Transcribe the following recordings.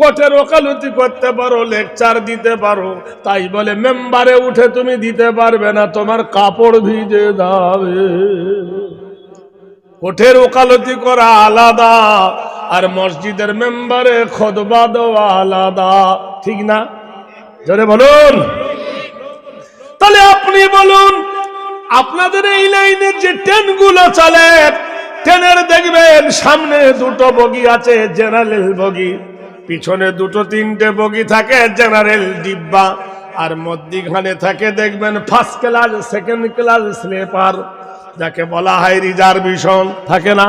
কোর্টের ওকালতি করতে পারো, লেকচার দিতে পারো। তাই বলে, মেম্বারে উঠে তুমি দিতে পারবে না, তোমার কাপড় ভিজে যাবে। কোর্টের ওকালতি করা আলাদা, আর মসজিদের মেম্বারে খোদবা দেওয়া আলাদা। ঠিক না? জোরে বলুন। তাহলে আপনি বলুন, আপনাদের এই লাইনের যে ট্রেনগুলো চলে, ট্রেনের দেখবেন সামনে দুটো বগি আছে, জেনারেল বগি। পিছনে দুটো তিনটে বগি থাকে জেনারেল ডিব্বা। আর মধ্যিখানে থাকে, দেখবেন first class second class sleeper যাকে বলা হয় রিজার্ভেশন থাকে না?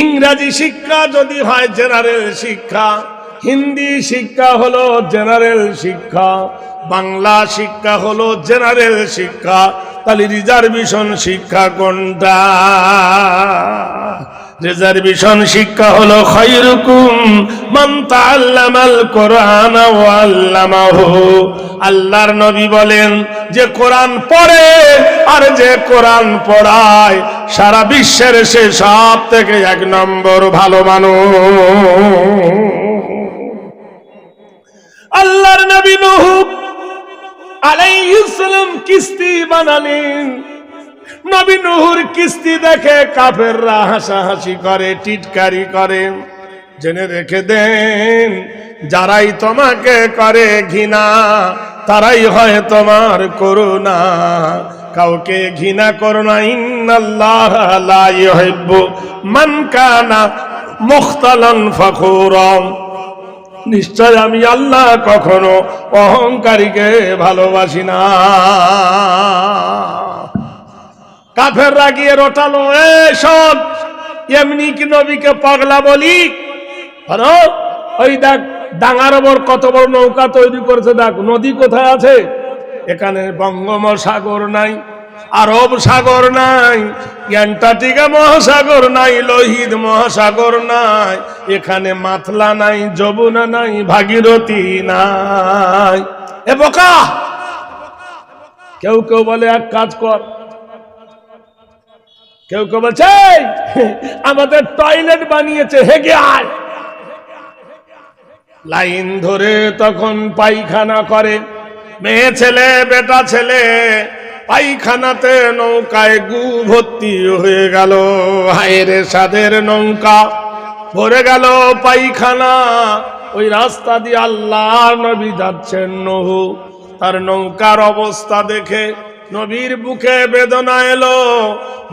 ইংরাজি শিক্ষা যদি হয় জেনারেল শিক্ষা, হিন্দি শিক্ষা হলো জেনারেল শিক্ষা, বাংলা শিক্ষা হলো জেনারেল শিক্ষা। তাহলে রিজার্ভেশন শিক্ষা কোনটা? রিজার্ভেশন শিক্ষা হলো খৈরুকুম মান তাআল্লামাল কোরআন ওয়া আল্লামাহু। আল্লাহর নবী বলেন, যে কোরআন পড়ে আর যে কোরআন পড়ায়, সারা বিশ্বের সে সব থেকে এক নম্বর ভালো মানুষ। আল্লাহর নবী নূহ আলাইহিস সালাম কিস্তি বানালেন। নবী নুহুর কিস্তি দেখে কাফেররা হাসাহাসি করে, টিটকারি করে। জেনে রেখে দেন, যারাই তোমাকে করে ঘৃণা, তারাই হয় তোমার করুণা। কাউকে ঘৃণা করো না, ইন্নাল্লাহ লা মান কানা নিশ্চয় আমি আল্লাহ কখনো অহংকারীকে ভালোবাসি না। কাফের রাগিয়ে রটালো সব এমনি কি নবীকে পাগলা বলি ওই দেখ ডাঙার ওপর কত বড় নৌকা তৈরি করেছে দেখ নদী কোথায় আছে এখানে বঙ্গোপসাগর নাই আরব সাগর নাই অ্যান্টার্কটিকা মহাসাগর নাই লোহিত মহাসাগর নাই এখানে মাথলা নাই যমুনা নাই ভাগীরথী নাই এ বোকা কেউ কেউ বলে এক কাজ কর কেউ কেউ বলছে আমাদের টয়লেট বানিয়েছে, হেগে আয়। লাইন ধরে তখন পায়খানা করে, মেয়ে ছেলে, বেটা ছেলে, পায়খানাতে নৌকায় গু ভর্তি হয়ে গেল। হায়রে সাদের নৌকা, ভরে গেল পায়খানা। ওই রাস্তা দিয়ে আল্লাহ নবী যাচ্ছেন নহু। তার নৌকার অবস্থা দেখে নবীর বুকে বেদনা এলো।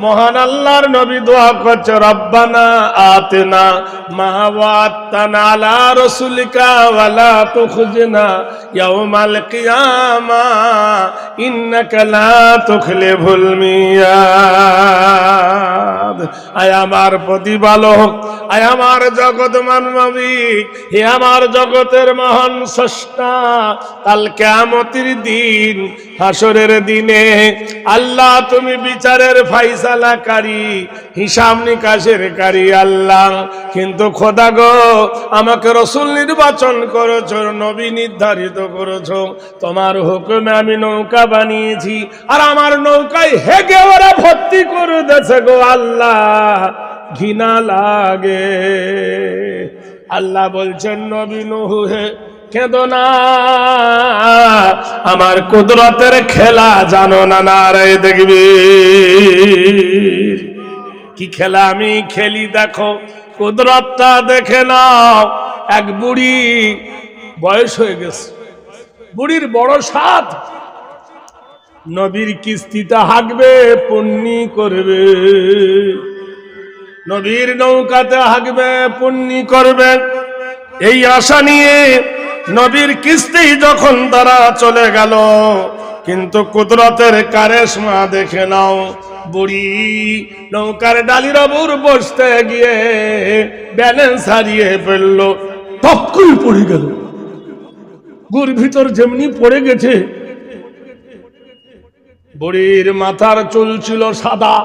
মহান আল্লাহর নবী দোয়া করছে, রব্বানা আতেনা মা ওয়াত্তানা আলা রাসূলিকা ওয়ালা তুখজিনা ইয়াউমাল কিয়ামা ইন্নাকা লা তুখলিফুল মিয়াদ। আয় আমার প্রতিপালক, আয় আমার জগৎ মানবিক হে আমার জগতের মহান স্রষ্টা, কাল কেয়ামতির দিন হাসরের দিনে আল্লাহ, তুমি বিচারের ফাইসালাকারী হিসাব নিকাশের কারী আল্লাহ। কিন্তু খোদা গো, আমাকে রসুল নির্বাচন করেছ, নবী নির্ধারিত করেছ, তোমার হুকুমে আমি নৌকা বানিয়েছি, আর আমার নৌকায় হেগে ওরা ভর্তি করে দেছে গো আল্লাহ। ঘৃণা লাগে। আল্লাহ বলছেন, নবী নহু হে কেঁদো না। আমার কুদরতের খেলা জানো না না রে দেখবি কি খেলা আমি খেলি দেখো, কুদরতটা দেখে নাও। এক বুড়ি বয়স হয়ে গেছে। বুড়ির বড় সাত নবীর কিস্তিটা হাঁকবে, পুণ্যি করবে। নবীর নৌকাতে হাঁকবে, পুণ্যি করবে। এই আশা নিয়ে নবীর কিস্তি যখন তারা চলে গেল, কিন্তু কুদরতের কারেশমা দেখে নাও, বুড়ি নৌকার ডালির ওপর বসতে গিয়ে ব্যালেন্স হারিয়ে ফেলল টপকুই পড়ে গেল। গুর ভিতর যেমনি পড়ে গেছে, বুড়ির মাথার চুল ছিল সাদা,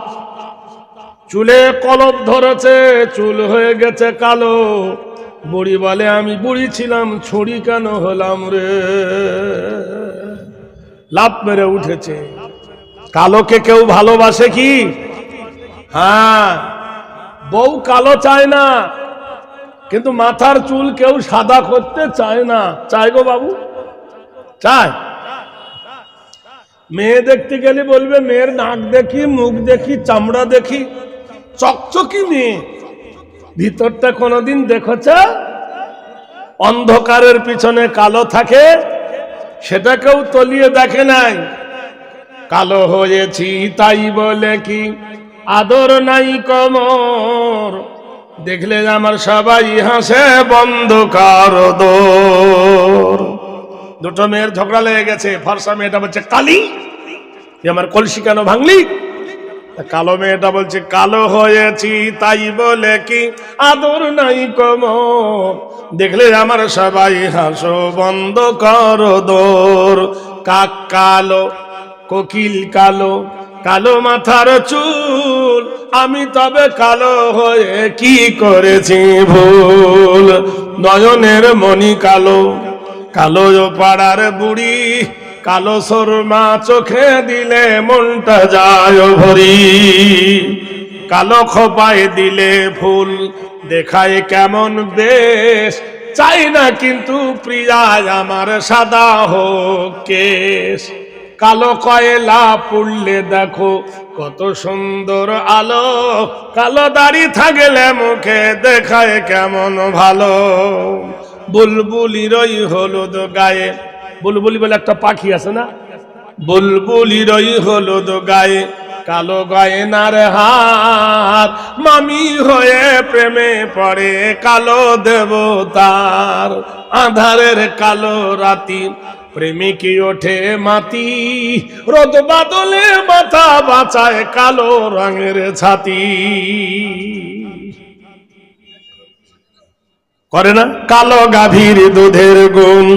চুলে কলপ ধরেছে, চুল হয়ে গেছে কালো। বুড়ি বলে, আমি বুড়ি ছিলাম ছড়ি কেন হলাম রে? লাভ মেরে উঠেছে। কালোকে কেউ ভালোবাসে কি? হ্যাঁ বউ কালো চায় না, কিন্তু মাথার চুল কেউ সাদা করতে চায় না। চায় গো বাবু, চায়। মেয়ে দেখতে গেলে বলবে, মেয়ের নাক দেখি, মুখ দেখি, চামড়া দেখি, চকচকি মেয়ে। ভিতরটা কোনোদিন দেখেছ? অন্ধকারের পিছনে কালো থাকে। সেটা কেউ তলিয়ে দেখে নাই। কালো হয়েছি তাই বলে কি আদর নাই কমর? দেখলে আমার সবাই হাসে, বন্ধ কার দুটো মেয়ের ঝগড়া লেগে গেছে, ফর্সা মেয়েটা বলছে, কালি আমার কলসি কেন ভাঙলি? কালো মেয়েটা বলছে, কালো হয়েছি, তাই বলে কি আদর নাই কম? দেখলে আমার সবাই হাসো, বন্ধ কর দোর। কাক কালো, কোকিল কালো কালো মাথার চুল, আমি তবে কালো হয়ে কি করেছি ভুল? নয়নের মণি কালো কালো পাড়ার বুড়ি কালো সরমা চোখে দিলে মনটা যায় ভরি। কালো খোপায় দিলে ফুল দেখায় কেমন বেশ চাই না কিন্তু প্রিয়া আমার সাদা হোক কেশ। কালো কয়লা পুড়লে দেখো কত সুন্দর আলো। কালো দাড়ি থাকলে মুখে দেখায় কেমন ভালো। বুলবুলির ওই হলুদ গায়ে বুলবুলি বলে একটা পাখি আছে না? বুলবুলির ওই হলুদ গায়ে, কালো গয়নার হাত মামি হয়ে প্রেমে পড়ে কালো দেবতার। আধারের কালো রাতি, প্রেমিকি ওঠে মাতি। রোদ বাদলে মাথা বাঁচায় কালো রঙের ছাতি। করে না? কালো গাভীর দুধের গুণ,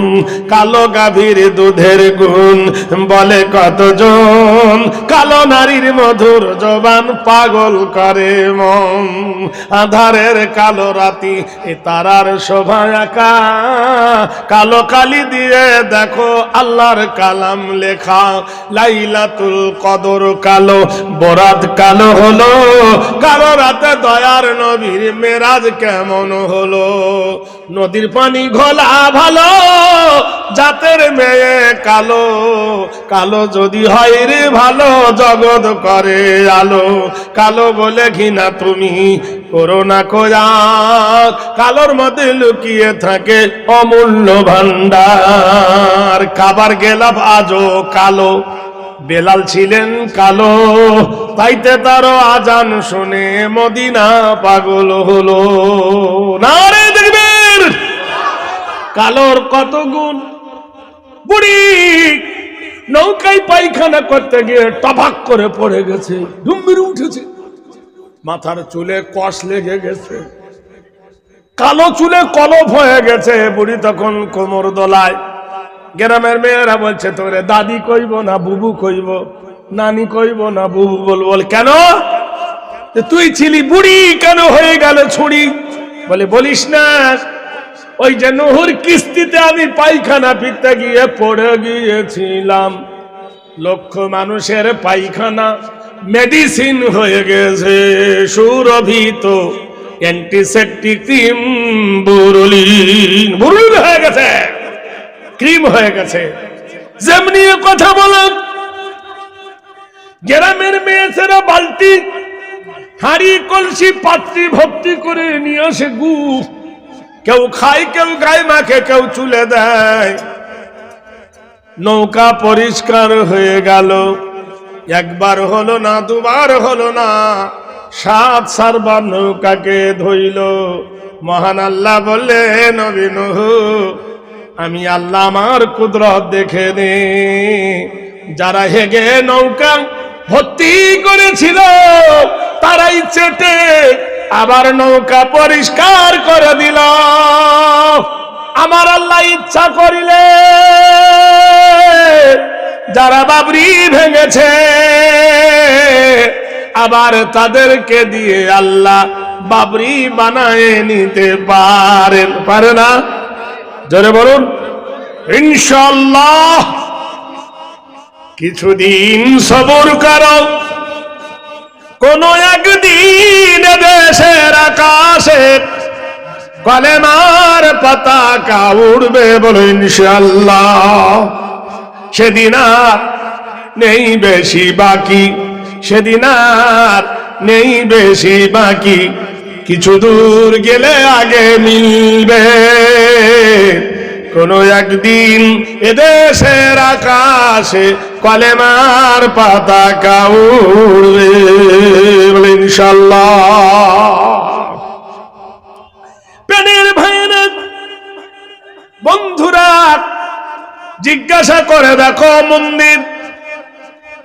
কালো গাভীর দুধের গুণ বলে কতজন? কালো নারীর মধুর জবান পাগল করে মন, আধারের কালো রাতি এ তারার শোভা একা। কালো কালি দিয়ে দেখো আল্লাহর কালাম লেখা, লাইলাতুল কদর কালো, বরাত কালো হলো। কালো রাতে দয়ার নবীর মেরাজ কেমন হলো? নদীর পানি ঘোলা ভালো, জাতের মেয়ে কালো কালো যদি হয় রে ভালো, জগৎ করে আলো, কালো বলে ঘৃণা তুমি করো না খোঁজা কালোর মধ্যে লুকিয়ে থাকে অমূল্য ভান্ডার খাবার গেলাম আজও কালো, বেলাল ছিলেন কালো, তাইতে তারও আজান শুনে মদিনা পাগল হলো। না রে কালোর কত গুণ? বুড়ি নৌকায় পায়খানা করতে গিয়ে টপাক করে পড়ে গেছে ডুম্বির উঠেছে। মাথার চুলে কষ লেগে গেছে। কালো চুলে কলপ হয়ে গেছে, বুড়ি তখন কোমর দোলায়। গ্রামের মেয়েরা বলছে, তোরে দাদি কইব না বুবু কইব, নানি কইব না বুবু বল বল, কেন? তুই ছিলি বুড়ি, কেন হয়ে গেল ছুরি? বলে, বলিস না ওই যে নহর কিস্তিতে আমি পায়খানা ফিরতে গিয়ে পড়ে গিয়েছিলাম। লক্ষ মানুষের পায়খানা মেডিসিন হয়ে গেছে, সুরভিত। Antiseptic cream, বুরুলিন। বুরুলিন হয়ে গেছে, ক্রিম হয়ে গেছে। যেমনি কথা বলেন, গ্রামের মেয়েছেরা বালতি, হাড়ি, কলসি, পাত্রি ভর্তি করে নিয়ে আসে গু। কেউ খায়, কেউ গায়ে মাখে, কেউ চুলে দেয়। নৌকা পরিষ্কার হয়ে গেল। একবার হলো না, দুবার হলো না। সাত সারবার নৌকাকে ধইল। মহান আল্লাহ বললে নবীন আমি আল্লাহ আমার কুদরত দেখে নে। যারা হেগে নৌকা ভর্তি করেছিল, তারাই চেটে আবার নৌকা পরিষ্কার করে দিল। আমার আল্লাহ ইচ্ছা করিলে যারা বাবরি ভেঙেছে, আবার তাদেরকে দিয়ে আল্লাহ বাবরি বানায় নিতে পারেন। পারে না? জোরে বলুন। ইনশাল্লাহ কিছুদিন সবর করো। কোন একদিন দেশের আকাশে কলেমার পতাকা উড়বে বলো ইনশাল্লাহ সেদিন আর নেই বেশি বাকি, সেদিন আর নেই বেশি বাকি, কিছু দূর গেলে আগে মিলবে। কোনো একদিন এদেশের আকাশে কলেমার পাতাকা উড়বে বলে ইনশাল্লাহ বন্ধুরা, জিজ্ঞাসা করে দেখো মন্দির।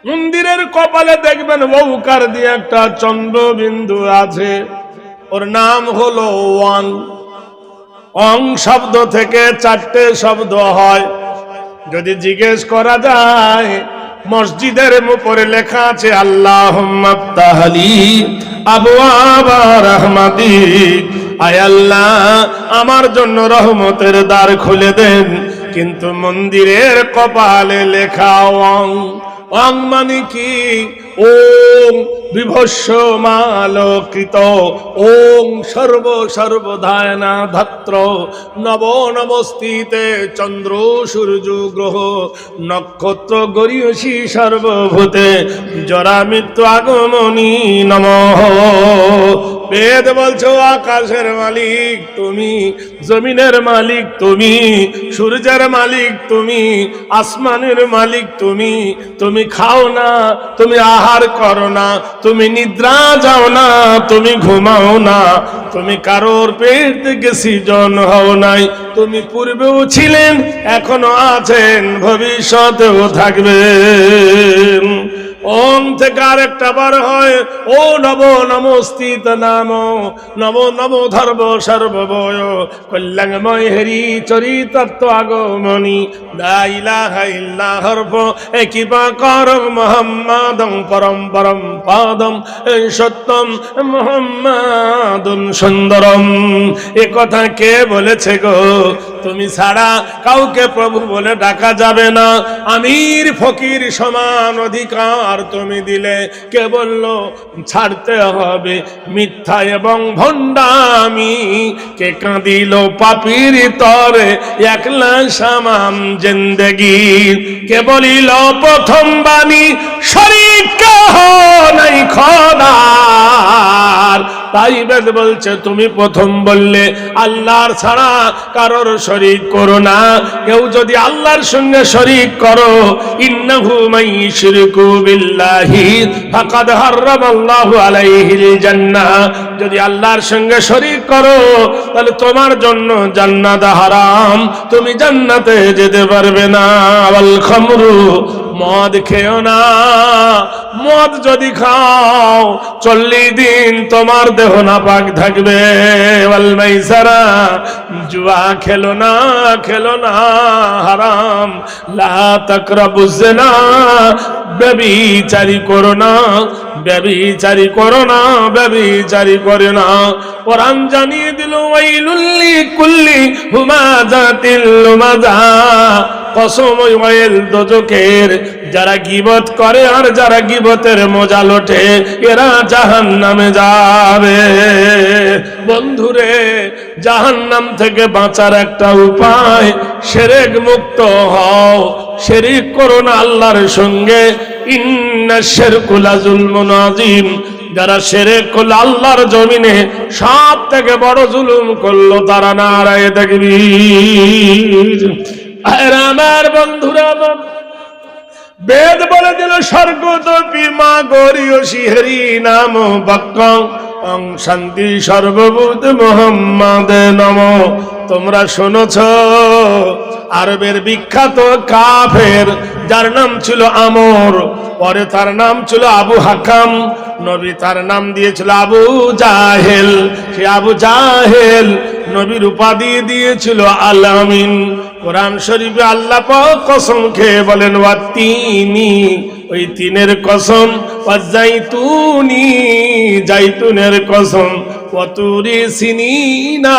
মন্দিরের কপালে দেখবেন বউকার দিয়ে একটা চন্দ্রবিন্দু আছে। ওর নাম হলো ওয়াং অং শব্দ থেকে চারটে শব্দ হয়। যদি জিজ্ঞেস করা যায়, মসজিদের উপরে লেখা আছে আল্লাহ আবু আবার আয় আল্লাহ, আমার জন্য রহমতের দ্বার খুলে দেন, কিন্তু মন্দিরের কপালে লেখা অং মানে কি? ওম বিভস্য মালকৃত ওম সর্ব সর্বধায়না ধাত্র নব নমস্তিতে চন্দ্র সূর্য গ্রহ, নক্ষত্র গরিয়সী সর্বভূতে, জরা মৃত্যু আগমনী নম। বেদ বলছো, আকাশের মালিক তুমি, জমিনের মালিক তুমি, সূর্যের মালিক তুমি, আসমানের মালিক তুমি। তুমি খাও না, তুমি আহার করো না, তুমি নিদ্রা যাও না, তুমি ঘুমাও না। তুমি কারোর পেট থেকে সৃজন হও নাই। তুমি পূর্বেও ছিলেন, এখনও আছেন, ভবিষ্যতেও থাকবেন। ওম থেকে আরেকটা বার হয়। ও নব নমস্তিত নাম নব নব ধর্ম সর্ববয় কল্যাণময় হেরি চরিতত্ব আগমনি। দাইলা হাইল্লা হর্ব একিবা করম পরম পরম পাদম সত্যম মোহাম্মদুন সুন্দরম। এ কথা কে বলেছে গো? তুমি ছাড়া কাউকে প্রভু বলে ডাকা যাবে না। আমির ফকির সমান অধিকার তুমি দিলে। কে বলল ছাড়তে হবে মিথ্যা এবং ভণ্ডামি। কে কাঁদিল পাপির তরে, একলা সামাম জিন্দগি। কে বলিল প্রথম বাণী কাহ নাই তাই বেদ বলছে, তুমি প্রথম বললে, আল্লাহর ছাড়া কারোর শরিক করো না। কেউ যদি আল্লাহর সঙ্গে শরিক করো যদি আল্লাহর সঙ্গে শরিক করো, তাহলে তোমার জন্য জান্নাত হারাম। তুমি জান্নাতে যেতে পারবে না। মদ খেও না। মদ যদি খাও, চল্লিশ দিন তোমার দেহ না পাক থাকবে সারা জুয়া খেলো না খেলো না, হারাম। লা বুঝছে না ব্যবিচারি করো না, ব্যবিচারি করো না, ব্যবিচারি করে না। কোরআন জানিয়ে দিল ওয়াইলুল্লি কুল্লি হুমাজাতিল লুমাজা। কসম ওয়াইল দোজকের যারা গিবত করে আর যারা গিবতের মজা লোটে, এরা জাহান নামে যাবে। বন্ধুরে জাহান নাম থেকে বাঁচার একটা উপায়, সেরেক মুক্ত হও শেরিক করো না আল্লাহর সঙ্গে। ইন্না শেরকুলা জুলমুন যারা সেরে করল আল্লাহর জমিনে, সব থেকে বড় জুলুম করল তারা নারায় দেখবি আমার বন্ধুরা বেদ বলে দিল স্বর্গ দপি মা গরিয় শিহরি নাম বাক্য অং শান্তি সর্বভূত মোহাম্মদ নম। তোমরা শুনছ, আরবের বিখ্যাত কাফের, যার নাম ছিল আমর, পরে তার নাম ছিল আবু হাকাম। নবী তার নাম দিয়েছিল আবু জাহেল। সে আবু জাহেল নবীর উপাধি দিয়েছিল আলামিন কোরআন শরীফে আল্লাহ কসম খেয়ে বলেন, ওয়া তিনি, ওই তিনের কসম, ওয়া জাইতুনি জাইতুনের কসম ওয়াতুরি সিনিনা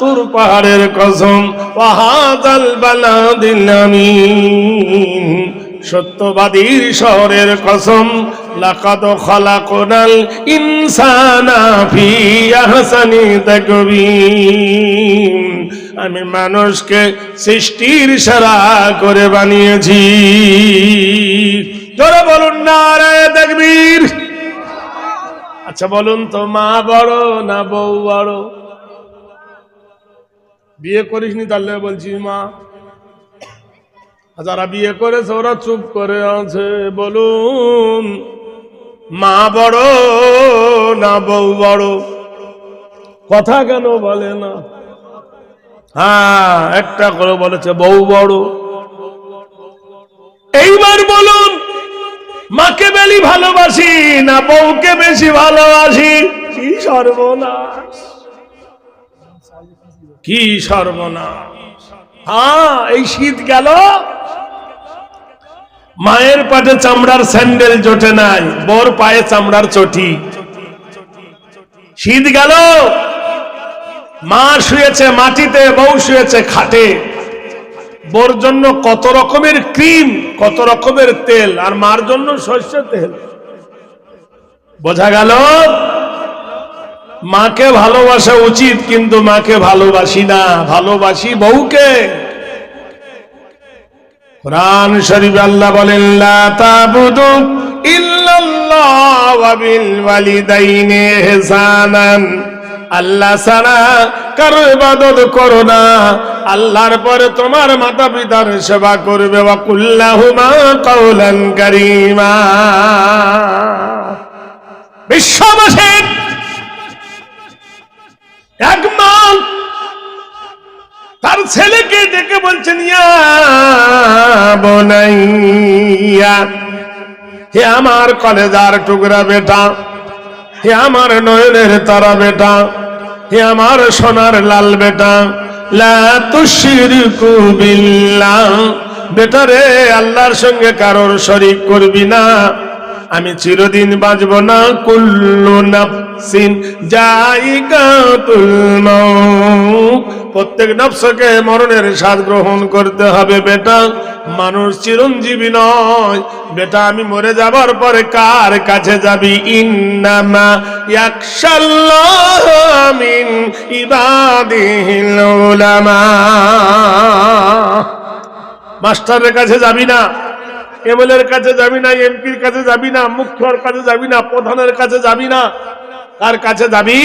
তুর পাহাড়ের কসম ওয়াহাদাল বালাদিল আমিন, সত্যবাদীর শহরের কসম, লাকাদ খালাকনাল ইনসানা ফি আহসানি তাকবীম আমি মানুষকে সৃষ্টির সারা করে বানিয়েছি। জোরে বলুন না রে তাকবীর। আচ্ছা বলুন তো, মা বড় না বউ বড়? বিয়ে করিসনি তাহলে বলছি, মা। যারা বিয়ে করেছে, ওরা চুপ করে আছে, বলুন। মা বড় না বউ বড়? কথা কেন বলে না? হ্যাঁ একটা করে বলেছে বউ বড়। এইবার বলুন মাকে বেলি ভালোবাসি না বউকে বেশি ভালোবাসি? কি সর্বনাশ। কি সর্বনাশ। হ্যাঁ এই শীত গেল। মায়ের পাটে চামড়ার স্যান্ডেল জোটে নাই বোর পায়ে চামড়ার চটি। শীত গেল। মা শুয়েছে মাটিতে, বউ শুয়েছে খাটে। বোর জন্য কত রকমের ক্রিম, কত রকমের তেল, আর মার জন্য সর্ষের তেল। বোঝা গেল? মাকে ভালোবাসা উচিত, কিন্তু মাকে ভালোবাসি না। ভালোবাসি বউকে। কোরআন শরীফ আল্লাহ বলেন, লা তাবুদু ইল্লাল্লাহ ওয়া বিল ওয়ালিদাইনি ইহসানান। আল্লাহ ছাড়া কারও ইবাদত করো না। আল্লাহর পরে তোমার মাতা পিতার সেবা করবে। ওয়া কুল্লাহুমা কাওলান কারীমা। বিশ্ববাসীর এক মা তার ছেলেকে ডেকে বলছেন, ইয়া বোনাইয়া, হে আমার কলেজার টুকরা বেটা হে আমার নয়নের তারা বেটা, হে আমার সোনার লাল বেটা বেটা রে, আল্লাহর সঙ্গে কারোর শরিক করবি না। আমি চিরদিন বাঁচব না কুল্লু নাফসিন, জায়গাতুল মাউত। প্রত্যেক নফসকে মরণের স্বাদ গ্রহণ করতে হবে, বেটা। মানুষ চিরঞ্জীবী নয়। বেটা, আমি মরে যাবার পরে কার কাছে যাবি? ইন্নামা মাস্টারের কাছে যাবি না, এমএলএর কাছে যাবি না, এমপির কাছে যাবি না, মুখ্যর কাছে যাবি না, প্রধানের কাছে যাবি না। কার কাছে যাবি?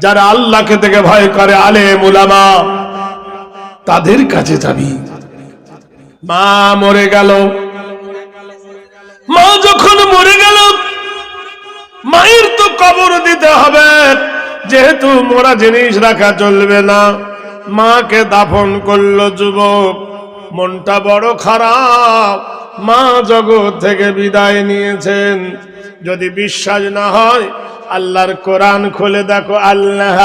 যারা আল্লাহকে থেকে ভয় করে আলে মুলামা তাদের কাছে যাবি। মা মরে গেল। মা যখন মরে গেল, মায়ের তো কবর দিতে হবে। যেহেতু মোরা জিনিস রাখা চলবে না, মাকে দাফন করল যুবক। মনটা বড় খারাপ। মা জগৎ থেকে বিদায় নিয়েছেন। যদি বিশ্বাস না হয় আল্লাহর কোরআন খুলে দেখো, আল্লাহ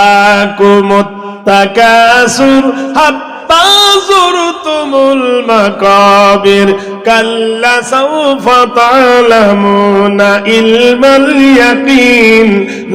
কুমুত্তাকাসুর হাত্তা জুরতুমুল মাকাবির, কাল্লা সাউফা তা'লামুনা ইলমাল ইয়াকিন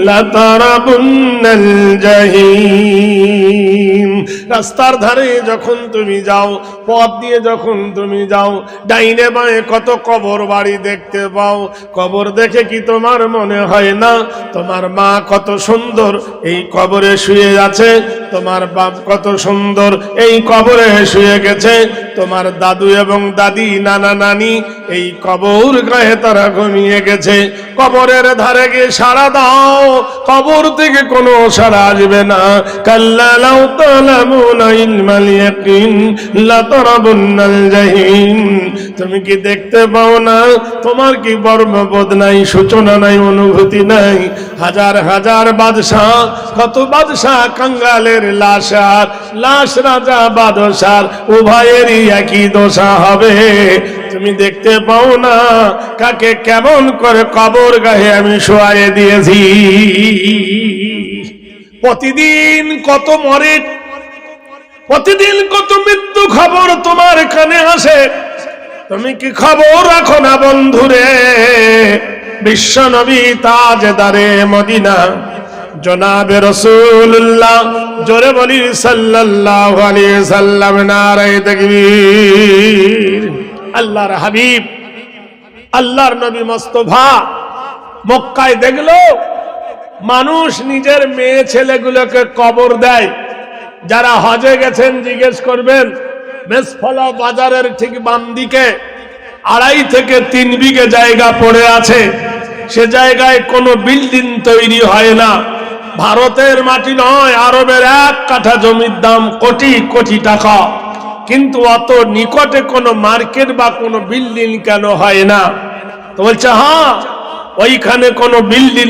লাতারাবুন্নাল জাহিম। রাস্তার ধারে যখন তুমি যাও, পথ দিয়ে যখন তুমি যাও, ডাইনে বাঁয়ে কত কবর বাড়ি দেখতে পাও। কবর দেখে কি তোমার মনে হয় না? তোমার মা কত সুন্দর এই কবরে শুয়ে আছে, তোমার বাপ কত সুন্দর এই কবরে শুয়ে গেছে, তোমার দাদু এবং দাদি, নানা নানি এই কবর গায়ে তারা ঘুমিয়ে গেছে। কবরের ধারে গিয়ে সারা দাও, কবর থেকে কোনো সারা আসবে না। কাল্লা তুমি কি দেখতে পাও না? তোমার কি বর্মবোধ নাই, সূচনা নাই, অনুভূতি নাই? হাজার হাজার বাদশাহ, কত বাদশাহ কাঙ্গালের লাশ আর লাশ রাজা বাদশার, উভয়েরই একই দশা হবে। তুমি দেখতে পাও না? কাকে কেমন করে কবর গায়ে আমি শোয়াই দিয়েছি? প্রতিদিন কত মরে প্রতিদিন কত মৃত্যু খবর তোমার কানে আসে? তুমি কি খবর রাখো না বন্ধুরে? বিশ্ব নবী তাজদারে মদিনা। জনাবে রসুল্লাহ জোরে বলি সাল্লাল্লাহু সাল্লাম আল্লাহর হাবিব, আল্লাহর নবী মোস্তফা মক্কায় দেখল, মানুষ নিজের মেয়ে ছেলেগুলোকে কবর দেয়। যারা হজে গেছেন জিজ্ঞেস করবেন মেসফলা বাজারের ঠিক বাম দিকে আড়াই থেকে তিন বিঘে জায়গা পড়ে আছে। সে জায়গায় কোনো বিল্ডিং তৈরি হয় না। ভারতের মাটি নয়, আরবের এক কাঠা জমির দাম কোটি কোটি টাকা। কিন্তু অত নিকটে কোনো মার্কেট বা কোনো বিল্ডিং কেন হয় না? তো বলছে হ্যাঁ ওইখানে কোনো বিল্ডিং